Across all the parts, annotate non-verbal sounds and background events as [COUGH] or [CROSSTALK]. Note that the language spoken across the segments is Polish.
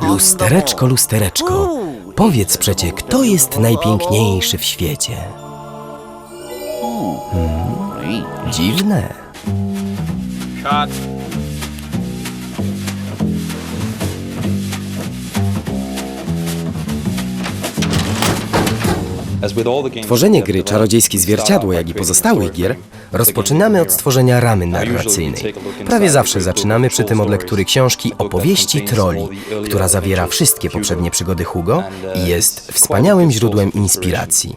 Lustereczko, lustereczko, powiedz przecie, kto jest najpiękniejszy w świecie? Hmm, dziwne. Tworzenie gry Czarodziejskie Zwierciadło, jak i pozostałych gier, rozpoczynamy od stworzenia ramy narracyjnej. Prawie zawsze zaczynamy przy tym od lektury książki Opowieści Troli, która zawiera wszystkie poprzednie przygody Hugo i jest wspaniałym źródłem inspiracji.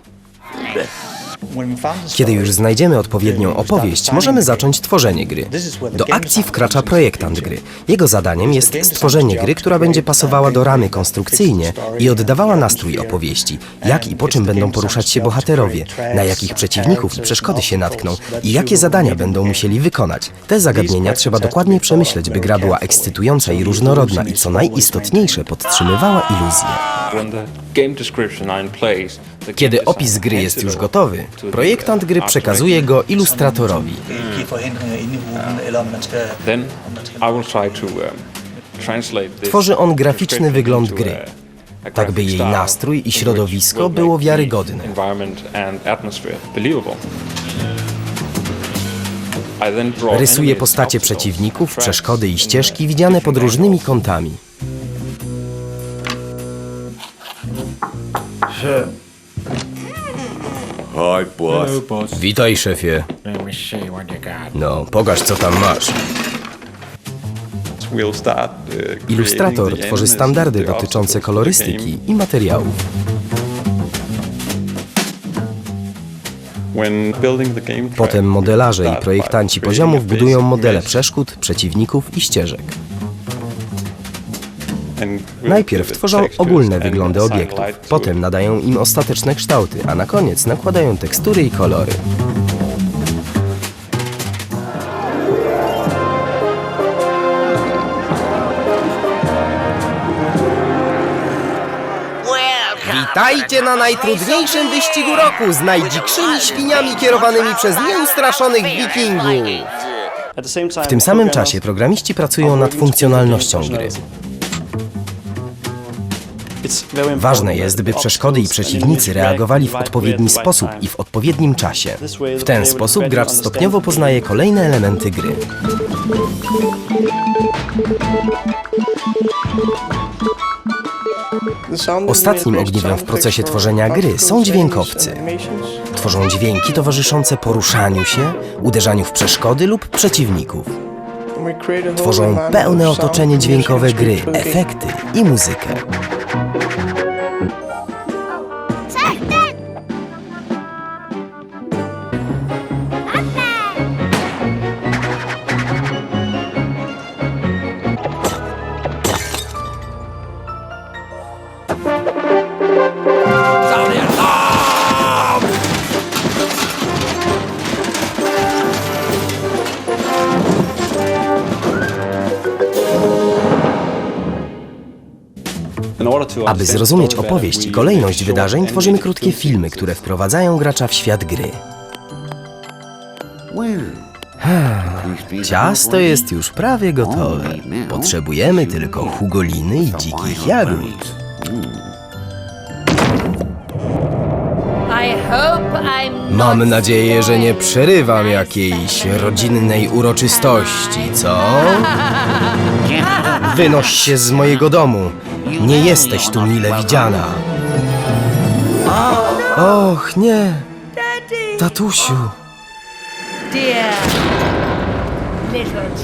Kiedy już znajdziemy odpowiednią opowieść, możemy zacząć tworzenie gry. Do akcji wkracza projektant gry. Jego zadaniem jest stworzenie gry, która będzie pasowała do ramy konstrukcyjnie i oddawała nastrój opowieści, jak i po czym będą poruszać się bohaterowie, na jakich przeciwników i przeszkody się natkną i jakie zadania będą musieli wykonać. Te zagadnienia trzeba dokładnie przemyśleć, by gra była ekscytująca i różnorodna i co najistotniejsze podtrzymywała iluzję. Kiedy opis gry jest już gotowy, projektant gry przekazuje go ilustratorowi. um, Tworzy on graficzny wygląd gry, tak by jej nastrój i środowisko było wiarygodne. Rysuje postacie przeciwników, przeszkody i ścieżki widziane pod różnymi kątami. Hi, boss. Witaj, szefie. No, pokaż co tam masz. We'll start, creating Ilustrator tworzy standardy dotyczące kolorystyki i materiałów. When building the game track, Potem modelarze i projektanci poziomów budują modele przeszkód, przeciwników i ścieżek. Najpierw tworzą ogólne wyglądy obiektów, potem nadają im ostateczne kształty, a na koniec nakładają tekstury i kolory. Witajcie na najtrudniejszym wyścigu roku z najdzikszymi świniami kierowanymi przez nieustraszonych wikingów! W tym samym czasie programiści pracują nad funkcjonalnością gry. Ważne jest, by przeszkody i przeciwnicy reagowali w odpowiedni sposób i w odpowiednim czasie. W ten sposób gracz stopniowo poznaje kolejne elementy gry. Ostatnim ogniwem w procesie tworzenia gry są dźwiękowcy. Tworzą dźwięki towarzyszące poruszaniu się, uderzaniu w przeszkody lub przeciwników. Tworzą pełne otoczenie dźwiękowe gry, efekty i muzykę. thank you Aby zrozumieć opowieść i kolejność wydarzeń, tworzymy krótkie filmy, które wprowadzają gracza w świat gry. Ciasto jest już prawie gotowe. Potrzebujemy tylko hugoliny i dzikich jagód. Mam nadzieję, że nie przerywam jakiejś rodzinnej uroczystości, co? [LAUGHS] Wynoś się z mojego domu. Nie jesteś tu mile widziana. Och, nie. Tatusiu,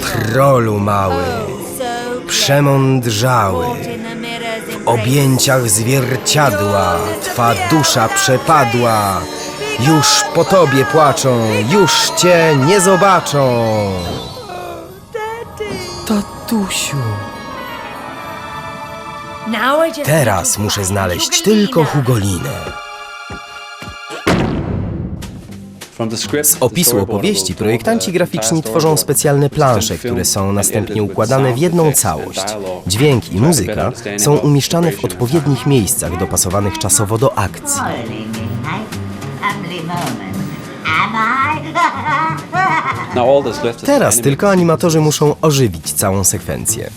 trolu mały, przemądrzały. W objęciach zwierciadła. Twa dusza przepadła. Już po tobie płaczą. Już cię nie zobaczą. Tatusiu Teraz muszę znaleźć tylko Hugolinę Z opisu opowieści projektanci graficzni tworzą specjalne plansze, które są następnie układane w jedną całość. Dźwięk i muzyka są umieszczane w odpowiednich miejscach dopasowanych czasowo do akcji. Teraz tylko animatorzy muszą ożywić całą sekwencję.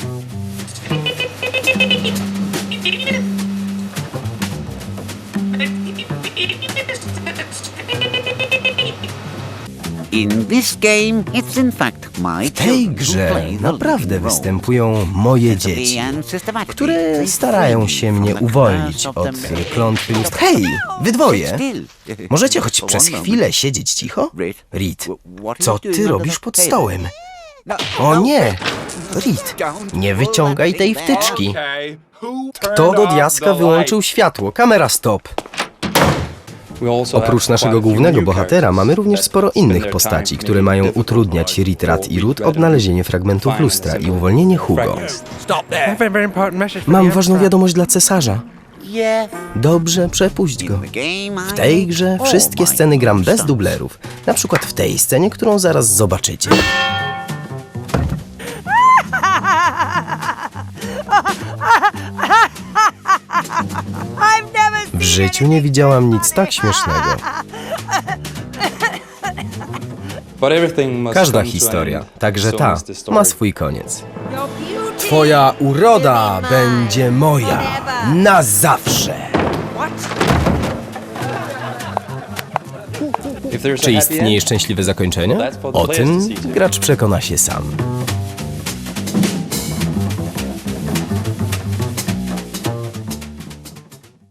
In this game, it's in fact my W tej grze naprawdę występują moje dzieci, które starają się mnie uwolnić od klątwy lust. Hej, wy dwoje! Możecie choć przez chwilę siedzieć cicho? Reed, co ty robisz pod stołem? O nie! Reed, nie wyciągaj tej wtyczki. Kto do diaska wyłączył światło? Kamera stop! Oprócz naszego głównego bohatera mamy również sporo innych postaci, które mają utrudniać Reed, Rat i Root odnalezienie fragmentów lustra i uwolnienie Hugo. Mam ważną wiadomość dla cesarza. Dobrze, przepuść go. W tej grze wszystkie sceny gram bez dublerów. Na przykład w tej scenie, którą zaraz zobaczycie. [LAUGHS] W życiu nie widziałam nic tak śmiesznego. Każda historia, także ta, ma swój koniec. Twoja uroda będzie moja na zawsze. Czy istnieje szczęśliwe zakończenie? O tym gracz przekona się sam.